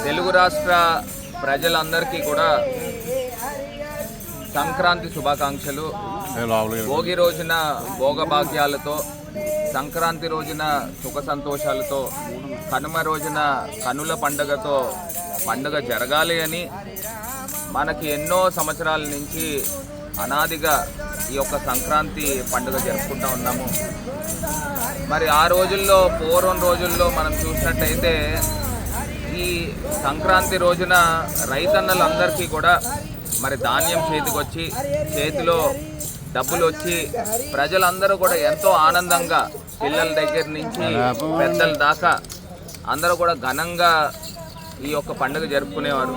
తెలుగు రాష్ట్ర ప్రజలందరికీ కూడా సంక్రాంతి శుభాకాంక్షలు. భోగి రోజున భోగభాగ్యాలతో సంక్రాంతి రోజున సుఖ సంతోషాలతో కనుమ రోజున కనుల పండుగతో పండుగ జరగాలి అని మనకి ఎన్నో సంవత్సరాల నుంచి అనాదిగా ఈ యొక్క సంక్రాంతి పండుగ జరుపుకుంటూ ఉన్నాము. మరి ఆ రోజుల్లో పూర్వం రోజుల్లో మనం చూసినట్టయితే ఈ సంక్రాంతి రోజున రైతన్నలందరికీ కూడా మరి ధాన్యం చేతికొచ్చి చేతిలో డబ్బులు వచ్చి ప్రజలందరూ కూడా ఎంతో ఆనందంగా పిల్లల దగ్గర నుంచి పెద్దల దాకా అందరూ కూడా ఘనంగా ఈ యొక్క పండుగ జరుపుకునేవారు.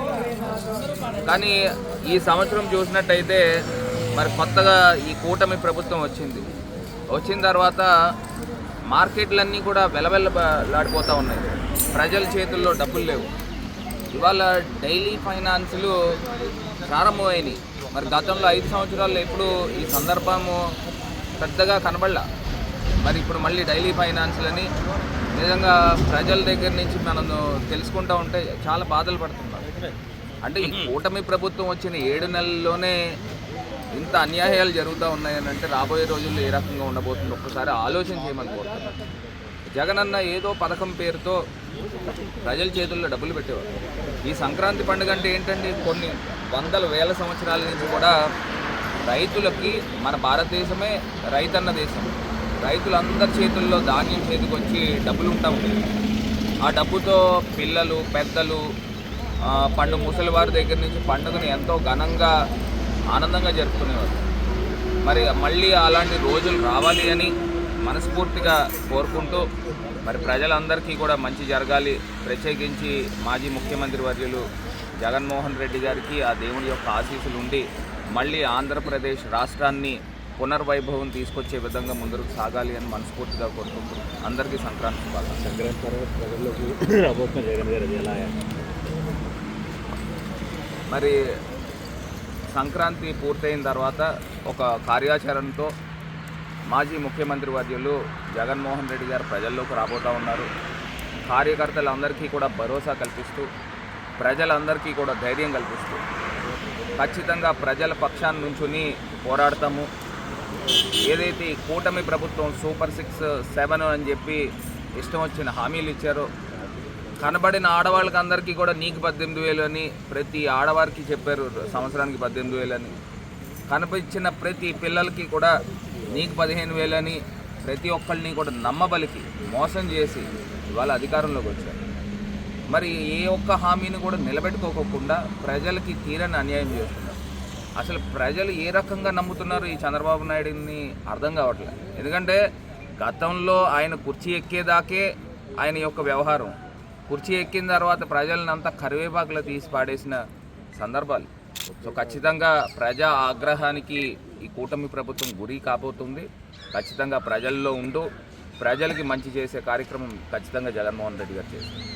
కానీ ఈ సంవత్సరం చూసినట్టయితే మరి కొత్తగా ఈ కూటమి ప్రభుత్వం వచ్చింది. వచ్చిన తర్వాత మార్కెట్లన్నీ కూడా వెలవెల్లలాడిపోతూ ఉన్నాయి. ప్రజల చేతుల్లో డబ్బులు లేవు. ఇవాళ డైలీ ఫైనాన్సులు ప్రారంభమైనవి మరి గతంలో ఐదు సంవత్సరాల్లో ఎప్పుడు ఈ సందర్భము పెద్దగా కనబడలా. మరి ఇప్పుడు మళ్ళీ డైలీ ఫైనాన్స్లని నిజంగా ప్రజల దగ్గర నుంచి మనం తెలుసుకుంటూ ఉంటే చాలా బాధలు పడుతున్నాం అంటే ఈ కూటమి ప్రభుత్వం వచ్చిన ఏడు నెలల్లోనే ఇంత అన్యాయాలు జరుగుతూ ఉన్నాయని అంటే రాబోయే రోజుల్లో ఏ రకంగా ఉండబోతుందో ఒక్కసారి ఆలోచన చేయమని కోరుతున్నాను. జగనన్న ఏదో పథకం పేరుతో ప్రజల చేతుల్లో డబ్బులు పెట్టేవారు. ఈ సంక్రాంతి పండుగ అంటే ఏంటంటే కొన్ని వందల వేల సంవత్సరాల నుంచి కూడా రైతులకి మన భారతదేశమే రైతన్న దేశం. రైతులందరి చేతుల్లో ధాన్యం చేతికొచ్చి డబ్బులు ఉంటా ఉండేవి ఆ డబ్బుతో పిల్లలు పెద్దలు పండు ముసలి వారి దగ్గర నుంచి పండుగను ఎంతో ఘనంగా ఆనందంగా జరుపుకునేవారు. మరి మళ్ళీ అలాంటి రోజులు రావాలి అని మనస్ఫూర్తిగా కోరుకుంటూ మరి ప్రజలందరికీ కూడా మంచి జరగాలి. ప్రత్యేకించి మాజీ ముఖ్యమంత్రి వర్యులు జగన్మోహన్ రెడ్డి గారికి ఆ దేవుని యొక్క ఆశీస్సులు ఉండి మళ్ళీ ఆంధ్రప్రదేశ్ రాష్ట్రాన్ని పునర్వైభవం తీసుకొచ్చే విధంగా ముందుకు సాగాలి అని మనస్ఫూర్తిగా కోరుకుంటూ అందరికీ సంక్రాంతి సంక్రాంతి తర్వాత ప్రజల్లోకి రాబోతున్న జగన్ గారు అది ఎలా మరి సంక్రాంతి పూర్తయిన తర్వాత ఒక కార్యాచరణతో మాజీ ముఖ్యమంత్రి వర్యులు జగన్మోహన్ రెడ్డి గారు ప్రజల్లోకి రాబోతూ ఉన్నారు. కార్యకర్తలందరికీ కూడా భరోసా కల్పిస్తూ ప్రజలందరికీ కూడా ధైర్యం కల్పిస్తూ ఖచ్చితంగా ప్రజల పక్షాన్ని నుంచుని పోరాడతాము. ఏదైతే ఈ కూటమి ప్రభుత్వం సూపర్ సిక్స్ సెవెన్ అని చెప్పి ఇష్టం వచ్చిన హామీలు ఇచ్చారో కనబడిన ఆడవాళ్ళకి అందరికీ కూడా నీకు పద్దెనిమిది వేలు అని ప్రతి ఆడవారికి చెప్పారు సంవత్సరానికి పద్దెనిమిది వేలు అని. కనిపించిన ప్రతి పిల్లలకి కూడా నీకు పదిహేను వేలని ప్రతి ఒక్కళ్ళని కూడా నమ్మబలికి మోసం చేసి ఇవాళ అధికారంలోకి వచ్చారు. మరి ఏ ఒక్క హామీని కూడా నిలబెట్టుకోకుండా ప్రజలకి తీరని అన్యాయం చేస్తున్నారు. అసలు ప్రజలు ఏ రకంగా నమ్ముతున్నారు ఈ చంద్రబాబు నాయుడిని అర్థం కావట్లేదు ఎందుకంటే గతంలో ఆయన కుర్చీ ఎక్కేదాకే ఆయన యొక్క వ్యవహారం కుర్చీ ఎక్కిన తర్వాత ప్రజలను అంతా కరివేపాకులో తీసి పాడేసిన సందర్భాలు. సో ఖచ్చితంగా ప్రజా ఆగ్రహానికి ఈ కూటమి ప్రభుత్వం గురి కాబోతుంది. ఖచ్చితంగా ప్రజల్లో ఉండు. ప్రజలకి మంచి చేసే కార్యక్రమం ఖచ్చితంగా జగన్మోహన్ రెడ్డి గారు చేస్తారు.